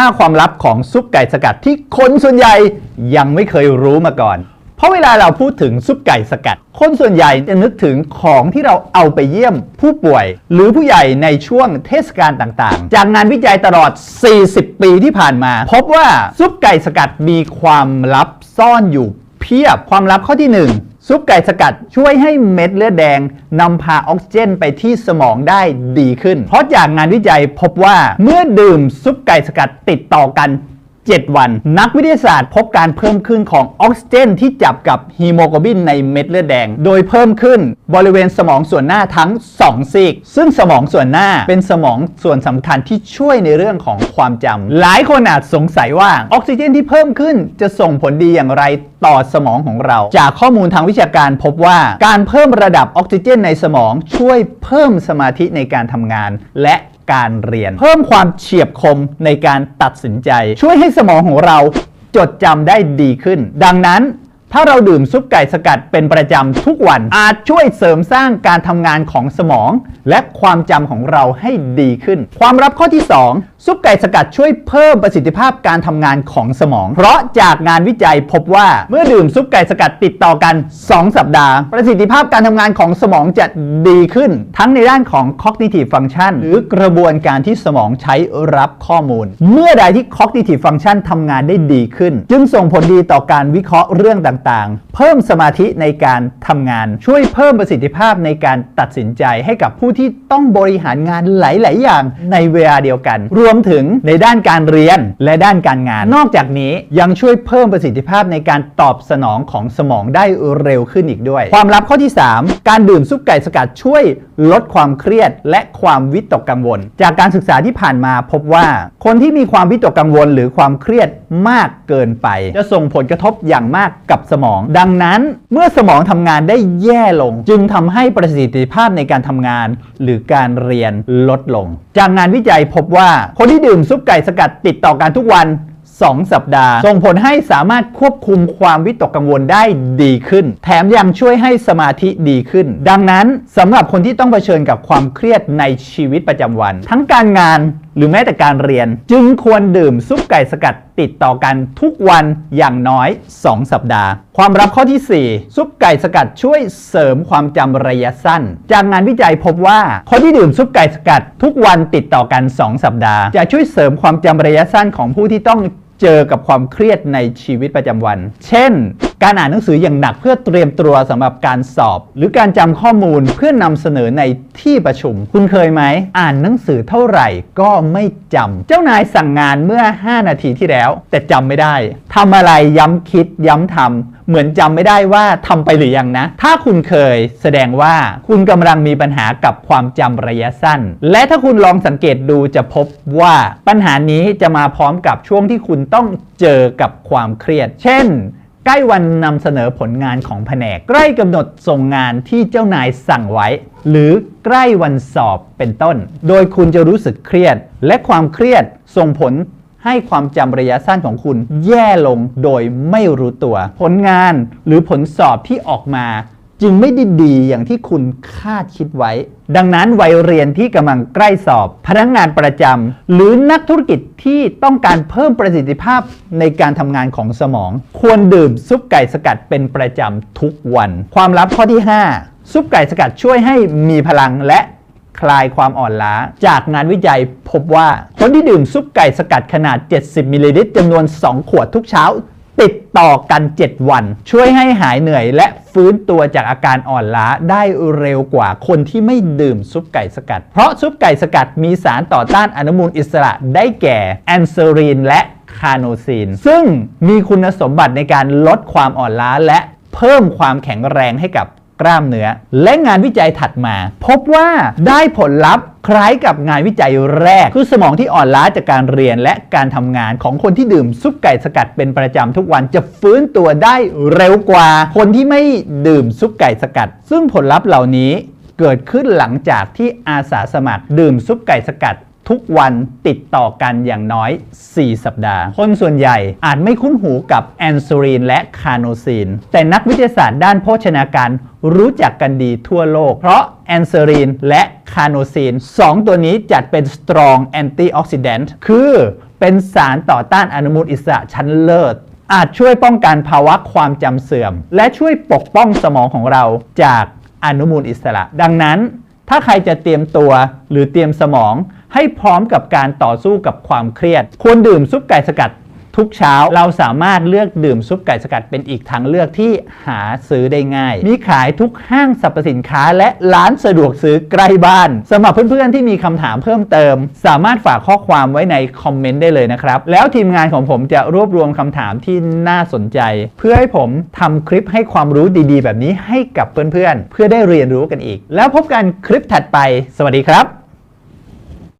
5 ความลับของซุปไก่สกัดที่คนส่วนใหญ่ยังไม่เคยรู้มาก่อน เพราะเวลาเราพูดถึงซุปไก่สกัด คนส่วนใหญ่จะนึกถึงของที่เราเอาไปเยี่ยมผู้ป่วย หรือผู้ใหญ่ในช่วงเทศกาลต่างๆ จากงานวิจัยตลอด 40 ปีที่ผ่านมา พบว่าซุปไก่สกัดมีความลับซ่อนอยู่ พียบความลับข้อที่ 1 ซุปไก่สกัดช่วยให้เม็ดเลือดแดงนำพาออกซิเจนไปที่สมองได้ดีขึ้น เพราะจากงานวิจัยพบว่าเมื่อดื่มซุปไก่สกัดติดต่อกัน 7 วัน นักวิทยาศาสตร์พบการเพิ่มขึ้นของออกซิเจนที่จับกับฮีโมโกลบินในเม็ดเลือดแดง โดยเพิ่มขึ้นบริเวณสมองส่วนหน้าทั้ง 2 ซีก ซึ่งสมองส่วนหน้าเป็นสมองส่วนสำคัญที่ช่วยในเรื่องของความจำหลายคนอาจสงสัยว่าออกซิเจนที่เพิ่มขึ้นจะส่งผลดีอย่างไรต่อสมองของเรา จากข้อมูลทางวิชาการพบว่าการเพิ่มระดับออกซิเจนในสมองช่วยเพิ่มสมาธิในการทำงาน และ การเรียน เพิ่มความเฉียบคมในการตัดสินใจ ช่วยให้สมองของเราจดจำได้ดีขึ้น ดังนั้น ถ้าเราดื่มซุปไก่สกัดเป็นประจำทุกวัน อาจช่วยเสริมสร้างการทำงานของสมอง และความจำของเราให้ดีขึ้น ความลับข้อที่ 2 ซุปไก่สกัดช่วยเพิ่มประสิทธิภาพการทำงานของสมอง เพราะจากงานวิจัยพบว่าเมื่อดื่มซุปไก่สกัดติดต่อกัน 2 สัปดาห์ ประสิทธิภาพการทำงานของสมองจะดีขึ้น ทั้งในด้านของ cognitive function หรือกระบวนการที่สมองใช้รับข้อมูล เมื่อใดที่ cognitive function ทำงานได้ดีขึ้น จึงส่งผลดีต่อการวิเคราะห์เรื่องต่างๆ เพิ่มสมาธิในการทำงาน ช่วยเพิ่มประสิทธิภาพในการตัดสินใจให้กับผู้ที่ต้องบริหารงานหลาย ๆ อย่างในเวลาเดียวกัน รวมถึงในด้านการเรียนและด้านการงาน นอกจากนี้ยังช่วยเพิ่มประสิทธิภาพในการตอบสนองของสมองได้เร็วขึ้นอีกด้วย ความลับข้อที่ 3 การดื่มซุปไก่สกัดช่วยลดความเครียดและความวิตกกังวล จากการศึกษาที่ผ่านมาพบว่า คนที่มีความวิตกกังวล หรือความเครียดมากเกินไป จะส่งผลกระทบอย่างมากกับสมอง ดังนั้นเมื่อสมองทำงานได้แย่ลง จึงทำให้ประสิทธิภาพในการทำงาน หรือการเรียนลดลง จากงานวิจัยพบว่าคนที่ดื่มซุปไก่สกัดติดต่อกันทุกวัน2 สัปดาห์ ส่งผลให้สามารถควบคุมความวิตกกังวลได้ดีขึ้น แถมยังช่วยให้สมาธิดีขึ้น ดังนั้นสำหรับคนที่ต้องเผชิญกับความเครียดในชีวิตประจำวัน ทั้งการงานหรือแม้แต่การเรียน จึงควรดื่มซุปไก่สกัดติดต่อกันทุกวันอย่างน้อย 2 สัปดาห์ ความรับข้อที่ 4 ซุปไก่สกัดช่วยเสริมความจำระยะสั้น จากงานวิจัยพบว่า คนที่ดื่มซุปไก่สกัดทุกวันติดต่อกัน 2 สัปดาห์ จะช่วยเสริมความจำระยะสั้นของผู้ที่ต้อง เจอกับความเครียดในชีวิตประจำวัน เช่น การอ่านหนังสืออย่างหนักเพื่อเตรียมตัวสำหรับการสอบ หรือการจำข้อมูลเพื่อนำเสนอในที่ประชุม คุณเคยไหม อ่านหนังสือเท่าไหร่ก็ไม่จำเจ้านายสั่งงานเมื่อ 5 นาทีที่แล้ว แต่จำไม่ได้ทำอะไรย้ำคิดย้ำทำ เหมือนจำไม่ได้ว่าทำไปหรือยังนะ ถ้าคุณเคยแสดงว่าคุณกำลังมีปัญหากับความจำระยะสั้น และถ้าคุณลองสังเกตดูจะพบว่าปัญหานี้จะมาพร้อมกับช่วงที่คุณต้องเจอกับความเครียด เช่นใกล้วันนำเสนอผลงานของแผนก ใกล้กำหนดส่งงานที่เจ้านายสั่งไว้ หรือใกล้วันสอบเป็นต้น โดยคุณจะรู้สึกเครียด และความเครียดส่งผล ให้ความจำระยะสั้นของคุณแย่ลงโดยไม่รู้ตัว ผลงานหรือผลสอบที่ออกมา จึงไม่ได้ดีอย่างที่คุณคาดคิดไว้ ดังนั้นวัยเรียนที่กำลังใกล้สอบ พนักงานประจำหรือนักธุรกิจที่ต้องการเพิ่มประสิทธิภาพในการทำงานของสมอง ควรดื่มซุปไก่สกัดเป็นประจำทุกวัน ความลับข้อที่ 5 ซุปไก่สกัดช่วยให้มีพลังและ คลายความอ่อนล้า จากงานวิจัยพบว่า คนที่ดื่มซุปไก่สกัดขนาด 70 มิลลิลิตรจำนวน 2 ขวดทุกเช้า ติดต่อกัน 7 วัน ช่วยให้หายเหนื่อย และฟื้นตัวจากอาการอ่อนล้าได้เร็วกว่าคนที่ไม่ดื่มซุปไก่สกัด เพราะซุปไก่สกัดมีสารต่อต้านอนุมูลอิสระได้แก่แอนเซอรีนและคาโนซีน ซึ่งมีคุณสมบัติในการลดความอ่อนล้าและเพิ่มความแข็งแรงให้กับ กล้ามเนื้อ และงานวิจัยถัดมา พบว่าได้ผลลัพธ์คล้ายกับงานวิจัยแรก คือสมองที่อ่อนล้าจากการเรียนและการทำงานของคนที่ดื่มซุปไก่สกัดเป็นประจำทุกวันจะฟื้นตัวได้เร็วกว่า คนที่ไม่ดื่มซุปไก่สกัด ซึ่งผลลัพธ์เหล่านี้เกิดขึ้นหลังจากที่อาสาสมัครดื่มซุปไก่สกัด ทุกวันติดต่อกันอย่างน้อย 4 สัปดาห์ คนส่วนใหญ่อาจไม่คุ้นหูกับแอนซูรินและคาโนซีน แต่นักวิทยาศาสตร์ด้านโภชนาการรู้จักกันดีทั่วโลก เพราะแอนซูรินและคาโนซีน 2 ตัวนี้จัดเป็น strong antioxidant คือเป็นสารต่อต้านอนุมูลอิสระชั้นเลิศ อาจช่วยป้องกันภาวะความจำเสื่อม และช่วยปกป้องสมองของเราจากอนุมูลอิสระ ดังนั้น ถ้าใครจะเตรียมตัวหรือเตรียมสมอง ให้พร้อมกับการต่อสู้กับความเครียด ควรดื่มซุปไก่สกัดทุกเช้าเราสามารถเลือกดื่มซุปไก่สกัดเป็นอีกทางเลือกที่หาซื้อได้ง่าย มีขายทุกห้างสรรพสินค้าและร้านสะดวกซื้อใกล้บ้านสำหรับเพื่อนๆที่มีคำถามเพิ่มเติม สามารถฝากข้อความไว้ในคอมเมนต์ได้เลยนะครับ แล้วทีมงานของผมจะรวบรวมคำถามที่น่าสนใจ เพื่อให้ผมทำคลิปให้ความรู้ดีๆ แบบนี้ให้กับเพื่อนๆเพื่อได้เรียนรู้กันอีก แล้วพบกันคลิปถัดไป สวัสดีครับ